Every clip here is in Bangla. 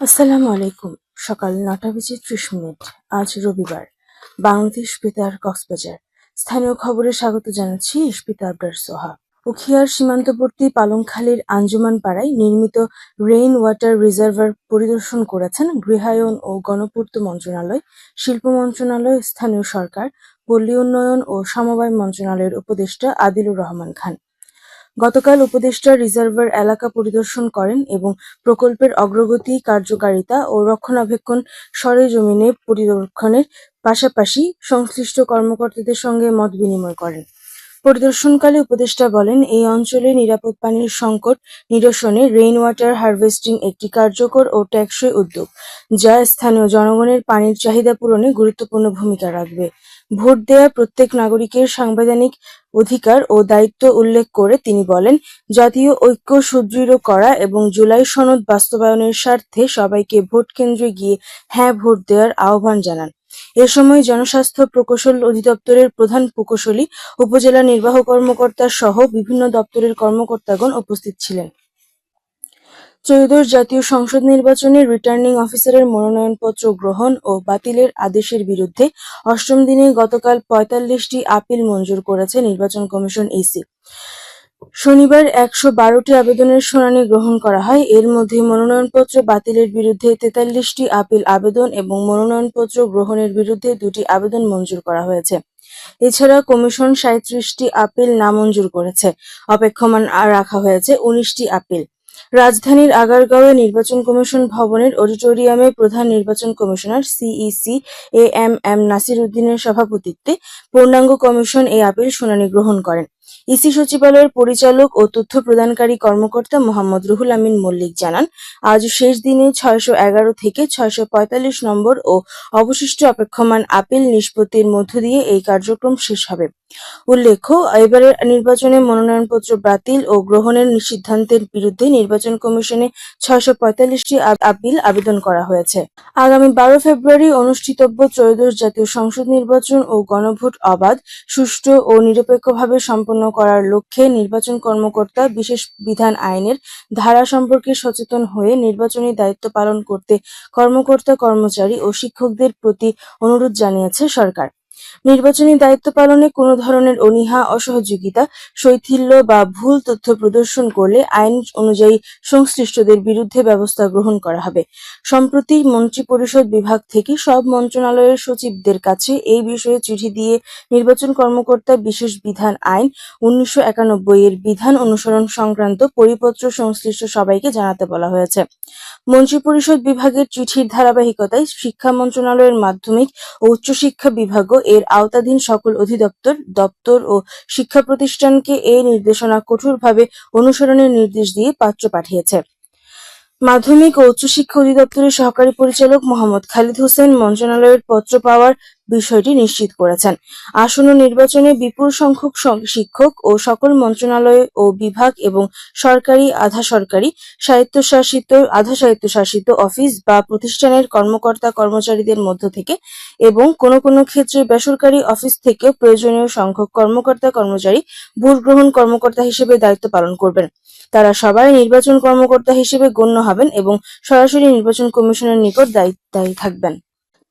আসসালামু আলাইকুম। সকাল নটা বেজে ত্রিশ মিনিট। আজ রবিবার। বাংলাদেশ বেতার কক্সবাজার। স্থানীয় খবরে স্বাগত জানাচ্ছি ইস্পিতা আবরার সোহা। উখিয়ার সীমান্তবর্তী পালংখালীর আঞ্জুমান পাড়ায় নির্মিত রেইন ওয়াটার রিজার্ভার পরিদর্শন করেছেন গৃহায়ন ও গণপূর্ত মন্ত্রণালয়, শিল্প মন্ত্রণালয়, স্থানীয় সরকার, পল্লী উন্নয়ন ও সমবায় মন্ত্রণালয়ের উপদেষ্টা আদিলুর রহমান খান। গতকাল উপদেষ্টা রিজার্ভার এলাকা পরিদর্শন করেন এবং প্রকল্পের অগ্রগতি, কার্যকারিতা ও রক্ষণাবেক্ষণ সরেজমিনে পরিদর্শনের পাশাপাশি সংশ্লিষ্ট কর্মকর্তাদের সঙ্গে মত বিনিময় করেন। পরিদর্শনকালে উপদেষ্টা বলেন, এই অঞ্চলে নিরাপদ পানির সংকট নিরসনে রেইন ওয়াটার হারভেস্টিং একটি কার্যকর ও টেকসই উদ্যোগ, যা স্থানীয় জনগণের পানির চাহিদা পূরণে গুরুত্বপূর্ণ ভূমিকা রাখবে। ভোট দেয়া প্রত্যেক নাগরিকের সাংবিধানিক অধিকার ও দায়িত্ব উল্লেখ করে তিনি বলেন, জাতীয় ঐক্য সুদৃঢ় করা এবং জুলাই সনদ বাস্তবায়নের স্বার্থে সবাইকে ভোট কেন্দ্রে গিয়ে হ্যাঁ ভোট দেওয়ার আহ্বান জানান। এ সময় জনস্বাস্থ্য প্রকৌশল অধিদপ্তরের প্রধান প্রকৌশলী, উপজেলা নির্বাহ কর্মকর্তা সহ বিভিন্ন দপ্তরের কর্মকর্তাগণ উপস্থিত ছিলেন। ত্রয়োদশ জাতীয় সংসদ নির্বাচনে রিটার্নিং অফিসারের মনোনয়নপত্র গ্রহণ ও বাতিলের আদেশের বিরুদ্ধে অষ্টম দিনে গতকাল পঁয়তাল্লিশটি আপিল মঞ্জুর করেছে নির্বাচন কমিশন ইসি শনিবার একশো বারোটি আবেদনের শুনানি গ্রহণ করা হয়। এর মধ্যে মনোনয়নপত্র বাতিলের বিরুদ্ধে তেতাল্লিশটি আপিল আবেদন এবং মনোনয়নপত্র গ্রহণের বিরুদ্ধে দুটি আবেদন মঞ্জুর করা হয়েছে। এছাড়া কমিশন সাঁইত্রিশটি আপিল নামঞ্জুর করেছে। অপেক্ষমান রাখা হয়েছে উনিশটি আপিল। রাজধানীর আগারগাঁওয়ে নির্বাচন কমিশন ভবনের অডিটোরিয়ামে প্রধান নির্বাচন commissioner CEC A M M Nasir উদ্দিনের সভাপতিত্বে পূর্ণাঙ্গ কমিশন এই আপিল শুনানি গ্রহণ করেন। ইসি সচিবালয়ের পরিচালক ও তথ্য প্রদানকারী কর্মকর্তা মোহাম্মদ রুহুল আমিন মল্লিক জানান, আজ শেষ দিনে ছয়শো এগারো থেকে ছয়শো পঁয়তাল্লিশ নম্বর ও অবশিষ্ট অপেক্ষমান আপিল নিষ্পত্তির মধ্য দিয়ে এই কার্যক্রম শেষ হবে। উল্লেখ্য, এবারের নির্বাচনে মনোনয়নপত্র বাতিল ও গ্রহণের সিদ্ধান্তের বিরুদ্ধে নির্বাচন কমিশনে ছয়শো পঁয়তাল্লিশটি আপিল আবেদন করা হয়েছে। আগামী বারো ফেব্রুয়ারি অনুষ্ঠিতব্য ত্রয়োদশ জাতীয় সংসদ নির্বাচন ও গণভোট অবাধ, সুষ্ঠু ও নিরপেক্ষভাবে সম্পন্ন করার লক্ষ্যে নির্বাচন কর্মকর্তা বিশেষ বিধান আইনের ধারা সম্পর্কে সচেতন হয়ে নির্বাচনী দায়িত্ব পালন করতে কর্মকর্তা, কর্মচারী ও শিক্ষকদের প্রতি অনুরোধ জানিয়েছে সরকার। নির্বাচনী দায়িত্ব পালনে কোনো ধরনের অনীহা, অসহযোগিতা, শৈথিল্য বা ভুল তথ্য প্রদর্শন করলে আইন অনুযায়ী সংশ্লিষ্টদের বিরুদ্ধে ব্যবস্থা গ্রহণ করা হবে। সম্প্রতি মন্ত্রিপরিষদ বিভাগ থেকে সব মন্ত্রণালয়ের সচিবদের কাছে এই বিষয়ে চিঠি দিয়ে নির্বাচন কর্মকর্তা বিশেষ বিধান আইন উনিশশো একানব্বই এর বিধান অনুসরণ সংক্রান্ত পরিপত্র সংশ্লিষ্ট সবাইকে জানাতে বলা হয়েছে। মন্ত্রিপরিষদ বিভাগের চিঠির ধারাবাহিকতায় শিক্ষা মন্ত্রণালয়ের মাধ্যমিক ও উচ্চশিক্ষা বিভাগও এর আওতাধীন সকল অধিদপ্তর, দপ্তর ও শিক্ষা প্রতিষ্ঠানকে এই নির্দেশনা কঠোরভাবে অনুসরণের নির্দেশ দিয়ে পাত্র পাঠিয়েছে। মাধ্যমিক ও উচ্চশিক্ষা অধিদপ্তরের সহকারী পরিচালক মোহাম্মদ খালিদ হোসেন মন্ত্রণালয়ের পত্র পাওয়ার বিষয়টি নিশ্চিত করেছেন। আসন্ন নির্বাচনে বিপুল সংখ্যক শিক্ষক ও সকল মন্ত্রণালয় ও বিভাগ এবং সরকারি আধা সরকারি স্বায়ত্তশাসিত আধা স্বায়ত্তশাসিত অফিস বা প্রতিষ্ঠানের কর্মকর্তা কর্মচারীদের মধ্য থেকে এবং কোনো কোনো ক্ষেত্রে বেসরকারি অফিস থেকে প্রয়োজনীয় সংখ্যক কর্মকর্তা কর্মচারী ভোট গ্রহণ কর্মকর্তা হিসেবে দায়িত্ব পালন করবেন। তারা সবাই নির্বাচন কর্মকর্তা হিসেবে গণ্য হবেন এবং সরাসরি নির্বাচন কমিশনের নিকট দায়ী থাকবেন।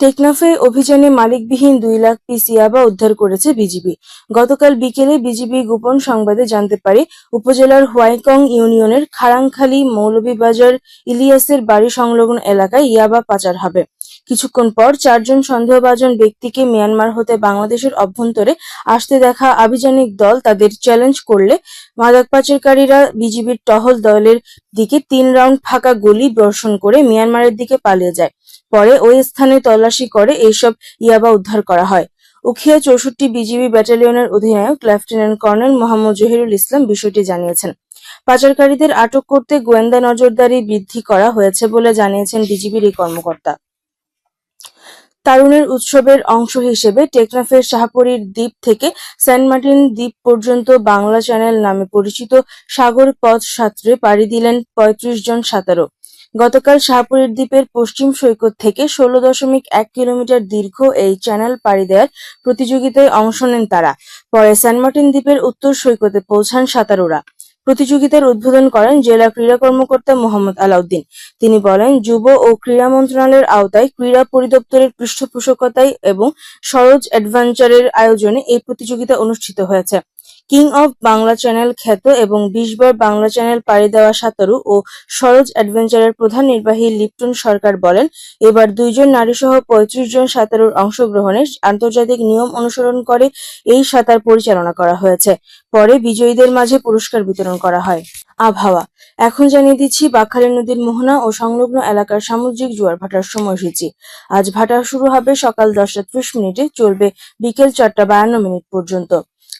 টেকনাফে অভিযানে মালিকবিহীন দুই লাখ পিস ইয়াবা উদ্ধার করেছে বিজিবি। গতকাল বিকেলে বিজিবি গোপন সংবাদে জানতে পারে, উপজেলার হোয়াইকং ইউনিয়নের খাড়াংখালী মৌলভীবাজার ইলিয়াসের বাড়ি সংলগ্ন এলাকায় ইয়াবা পাচার হবে। কিছুক্ষণ পর চারজন সন্দেহভাজন ব্যক্তিকে মিয়ানমার হতে বাংলাদেশের অভ্যন্তরে আসতে দেখা আভিযানিক দল তাদের চ্যালেঞ্জ করলে মাদক পাচারকারীরা বিজিবির টহল দলের দিকে তিন রাউন্ড ফাঁকা গুলি বর্ষণ করে মিয়ানমারের দিকে পালিয়ে যায়। পরে ওই স্থানে তল্লাশি করে এইসব ইয়াবা উদ্ধার করা হয়। উখিয়া চৌষট্টি বিজিবি ব্যাটালিয়নের অধিনায়ক লেফটেন্যান্ট কর্নেল মোহাম্মদ জহিরুল ইসলাম বিষয়টি জানিয়েছেন। পাচারকারীদের আটক করতে গোয়েন্দা নজরদারি বৃদ্ধি করা হয়েছে বলে জানিয়েছেন বিজিবির এই কর্মকর্তা। তারুণের উৎসবের অংশ হিসেবে টেকনাফের শাহপরীর দ্বীপ থেকে সেন্ট মার্টিন দ্বীপ পর্যন্ত বাংলা চ্যানেল নামে পরিচিত সাগর পথ সাঁতরে পাড়ি দিলেন পঁয়ত্রিশ জন সাঁতারু। গতকাল শাহপুরের দ্বীপের পশ্চিম সৈকত থেকে ষোলো দশমিক এক কিলোমিটার দীর্ঘ এই চ্যানেল পাড়ি দেওয়ার প্রতিযোগিতায় অংশ নেন তারা। পরে সেন্ট মার্টিন দ্বীপের উত্তর সৈকতে পৌঁছান সাঁতারুরা। প্রতিযোগিতার উদ্বোধন করেন জেলা ক্রীড়া কর্মকর্তা মোহাম্মদ আলাউদ্দিন। তিনি বলেন, যুব ও ক্রীড়া মন্ত্রণালয়ের আওতায় ক্রীড়া পরিদপ্তরের পৃষ্ঠপোষকতায় এবং সরোজ অ্যাডভেঞ্চারের আয়োজনে এই প্রতিযোগিতা অনুষ্ঠিত হয়েছে। কিং অফ বাংলা চ্যানেল খ্যাত এবং বিশবার বাংলা চ্যানেল পাড়ি দেওয়া সাঁতারু ও সরোজ অ্যাডভেঞ্চারের প্রধান নির্বাহী লিপ্টন সরকার বলেন, এবার দুইজন নারীসহ পঁয়ত্রিশ জন সাঁতারুর অংশগ্রহণে আন্তর্জাতিক নিয়ম অনুসরণ করে এই সাঁতার পরিচালনা করা হয়েছে। পরে বিজয়ীদের মাঝে পুরস্কার বিতরণ করা হয়। আবহাওয়া। এখন জানিয়ে দিচ্ছি বাঁকখালী নদীর মোহনা ও সংলগ্ন এলাকার সামুদ্রিক জোয়ার ভাটার সময়সূচি। আজ ভাটা শুরু হবে সকাল দশটা ত্রিশ মিনিটে, চলবে বিকেল চারটা বায়ান্ন মিনিট পর্যন্ত।